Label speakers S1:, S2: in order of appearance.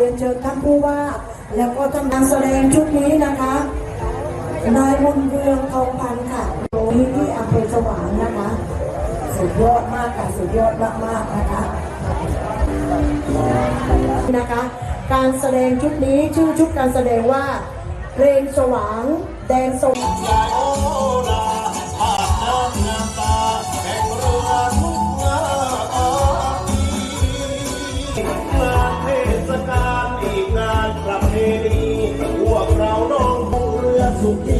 S1: เรียนเชิญท่านผู้ว่า แล้วก็ท่านนำแสดงชุดนี้นะคะนายมนเรืองทองพันธ์ค่ะตรงนี้ที่อำเภอสว่างนะคะสุดยอดมากค่ะสุดยอดมากๆนะคะนะคะ การแสดงชุดนี้ชื่อชุดการแสดงว่าเพลงสว่างแดนสว่าง
S2: เ